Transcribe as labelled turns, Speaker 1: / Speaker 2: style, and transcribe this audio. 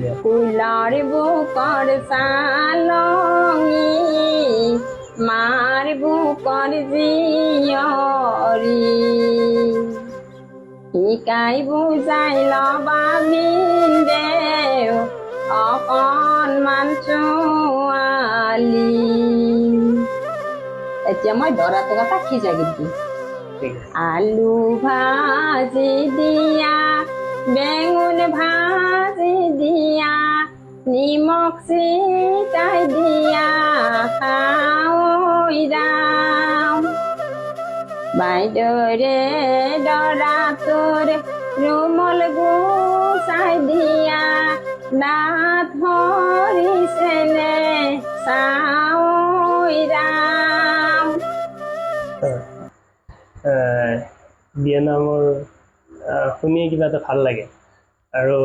Speaker 1: দিয়া
Speaker 2: ফুলৰ বুকৰ চালঙি মাৰ বুকৰ জীয়ৰী শিকাই বুজাই ল'বা ভিনদেউ অকণমান ছোৱালী এতিয়া মই দৰাটো কথা খিজা কিন্তু আলু ভাজি দিয়া বেঙুন ভাজি দিয়া, নিমখ চিটাই দিয়া খাওঁ ৰাম বাইদেউৰে দৰাটোৰ ৰুমল গুচাই দিয়া, দাঁত সৰিছেনে চাওঁ ৰাম
Speaker 1: বিয়া নামৰ শুনিয়ে কিবা এটা ভাল লাগে। আৰু